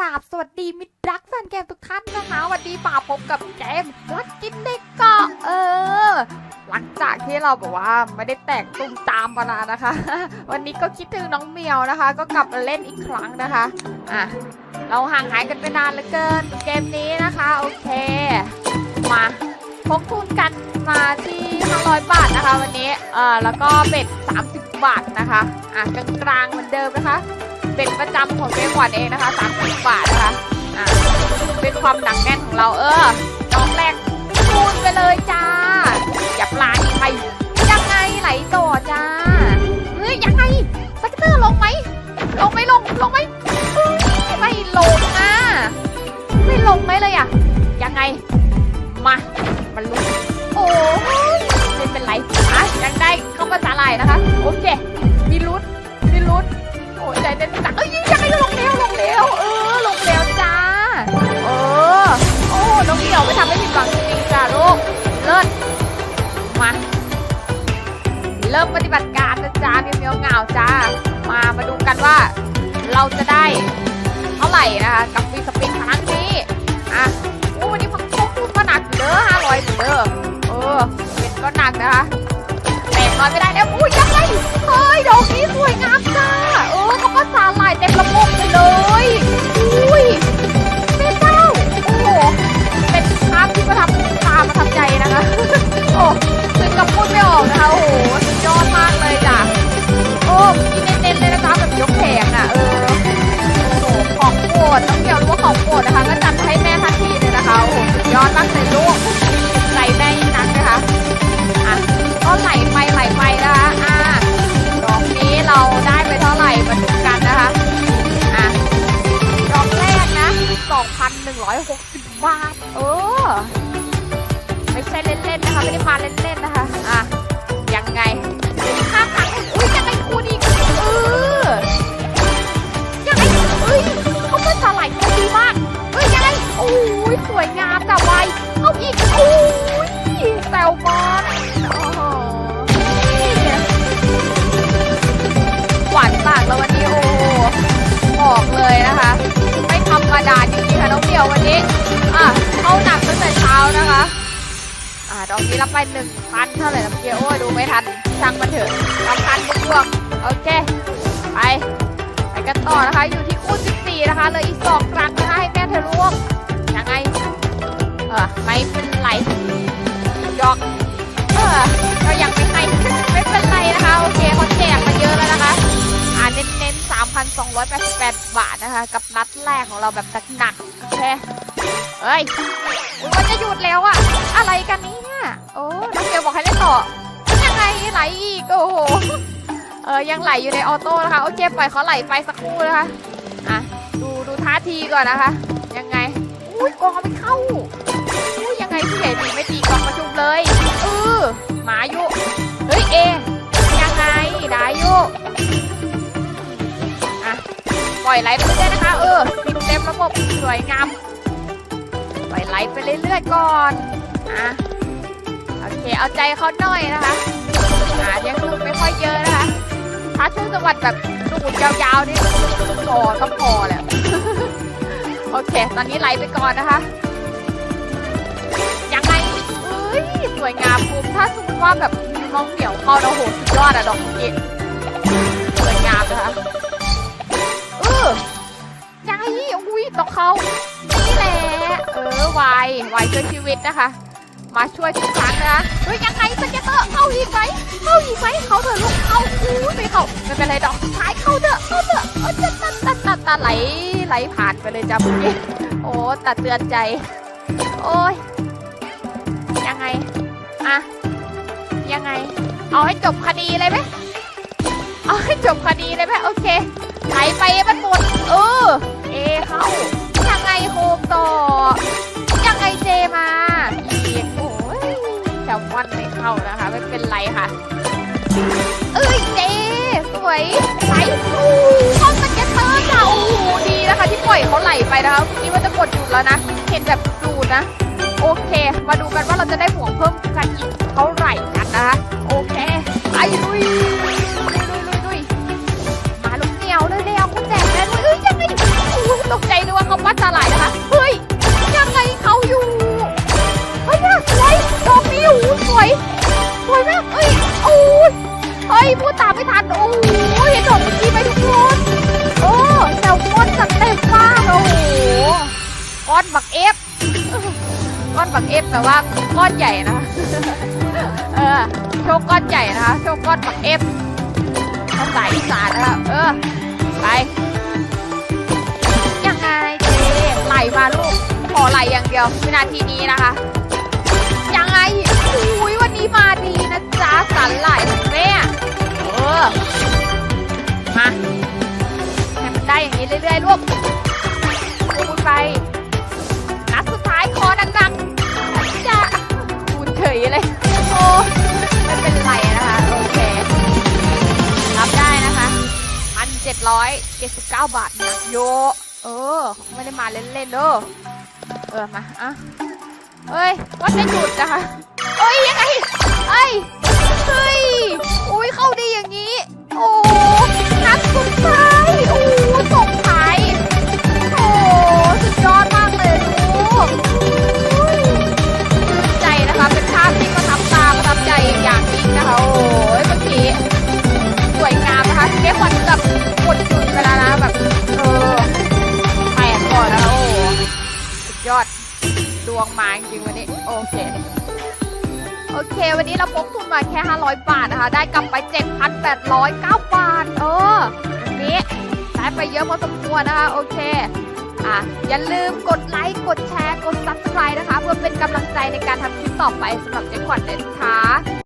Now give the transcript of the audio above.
ราบสวัสดีมิตรรักแฟนเกมทุกท่านนะคะวันนี้มาพบกับเกมรักกินเด็กเกาะเออ หลังจากที่เราบอกว่าไม่ได้แตกตุ้มตามมานานนะคะ วันนี้ก็คิดถึงน้องเมียวนะคะ ก็กลับมาเล่นอีกครั้งนะคะอะเราห่างหายกันไปนานเหลือเกินเกมนี้นะคะโอเค มาพกทุนกันมาที่500 บาทนะคะ วันนี้เออแล้วก็เบ็ด30 บาทนะคะอะกลางๆเหมือนเดิมนะคะ เป็นประจำของเจ๊ขวัญเองนะคะ30บาทนะคะอะเป็นความหนักแน่นของเราเออดอกแรกคูณไปเลยจ้า อย่าปลาอีกไปยังไงไหลต่อจ้าเฮ้ยยังไงสเกตเตอร์ลงไหมลงไหมลงลงไหมไม่ลงอะไม่ลงไหมเลยอะยังไงมามันลุกโอ้ ฏิบัติการนะจ้าเมียวเมียวเงาจ้ามามาดูกันว่า เราจะได้เท่าไหร่นะคะกับวีสปินครั้งนี้ 2,160 บาท เออ ไม่ใช่เล่นๆนะคะ ไม่ได้มาเล่นๆ นะคะ อ่าดอกนี้รับไปหนึ่งพันเท่าไหร่นะเมื่อกี้โอ้ยดูไม่ทันช่างมันเถอะสองพันบวกโอเค ไป ไปกันต่อนะคะ อยู่ที่คู่14นะคะเลยอีกสองครั้งนะคะให้แม่เธอร่วมยังไง เออไม่เป็นไรยอกเออก็ยังไม่ให้ไม่เป็นไรนะคะ โอเคเขาแจกมาเยอะแล้วนะคะ อ่าเน้นๆ3,288บาทนะคะ กับนัดแรกของเราแบบหนักๆโอเคเฮ้ยมันจะหยุดแล้วอะอะไรกันเนี่ยโอ้น้องเกลบอกให้เล่นต่อยังไงไหลอีกโอ้โหเออยังไหลอยู่ในออโต้นะคะโอเคปล่อยเขาไหลไปสักครู่นะคะอะดูดูท่าทีก่อนนะคะ ยังไงอุ้ยกองไม่เข้าอุ้ยยังไงพี่ใหญ่ดีไม่ตี อยไหลไปเรื่อยๆนะคะ เออปิดเต็มระบบสวยงามปล่อยไหลไปเรื่อยๆก่อนอะโอเคเอาใจเขาหน่อยนะคะอะยังดูกไม่ค่อยเยอะนะคะ ถ้าช่วงจังหวัดแบบดูดยาวๆนี่พอต้องพอแหละโอเค ตอนนี้ไหลไปก่อนนะคะยังไงเอ้ยสวยงามภูมิถ้าสมมติว่าแบบน้องเหนียวเข้าแล้วโหสุดยอดอะดอกเกดสวยงามนะคะ ต้องเข้านี่แหละเออวายวายช่วยชีวิตนะคะ มาช่วยทุกครั้งนะคะเฮ้ยยังไงสเก็ตเตอร์เข้าอีกไหมเข้าอีกไหมเขาเถอะลูกเข้าอู้ไม่เข้าไม่เป็นไรดอกสุดท้ายเข้าเถอะเข้าเถอะเออจะตัดตัดตัดตัดไหลไหลผ่านไปเลยจ้ะเมื่อกี้โอ้ตัดเตือนใจโอ้ยยังไงอะยังไง เอาให้จบคดีเลยไหมเอาให้จบคดีเลยไหมโอเค ไหลไปมันหมดเออเอเข้ายังไงโฮมต่อ ยังไงเจมาอีโอ้ยแซลมอนไม่เข้านะคะ ไม่เป็นไรค่ะ เอ้ยเจสวยไหลอู้เข้าสเก็ตเตอร์ค่ะโอ้โหดีนะคะ ที่ปล่อยเขาไหลไปนะคะเมื่อกี้ว่าจะกดหยุดแล้วนะเห็นแบบดูดนะ โอเค มาดูกันว่าเราจะได้ห่วงเพิ่มกันอีกเท่าไหร่กันนะคะ โอเคไปลุย อนบักเอฟก้อนบักเอฟแต่ว่าก้อนใหญ่นะคะเออโชคก้อนใหญ่นะคะโชคก้อนปักเอฟภาษาอีสานนะคะเออไปยังไงเจไหลมาลูกขอไหลอย่างเดียววินาทีนี้นะคะยังไงอุ้ยวันนี้มาดีนะจ๊ะสันไหลแม่เออมาให้มันได้อย่างนี้เรื่อย บาทนะโย เออ ไม่ได้มาเล่นๆเด้อเออ มา อะเอ้ยว่าจะหยุดนะคะเอ้ย ยังไงเอ้ย เฮ้ย อุ้ยเข้าดีอย่างนี้ โอ้นักสุดท้ายโอ้ องมาจริงวันนี้ โอเค โอเค วันนี้เราพกทุนมาแค่ 500 บาทนะคะ ได้กลับไป 7,809 บาท เออแบบนี้ได้ไปเยอะพอสมควรนะคะ โอเคอะอย่าลืมกดไลค์ กดแชร์ กด subscribe นะคะ เพื่อเป็นกำลังใจในการทำคลิปต่อไปสำหรับเจ๊ขวัญเลยนะคะ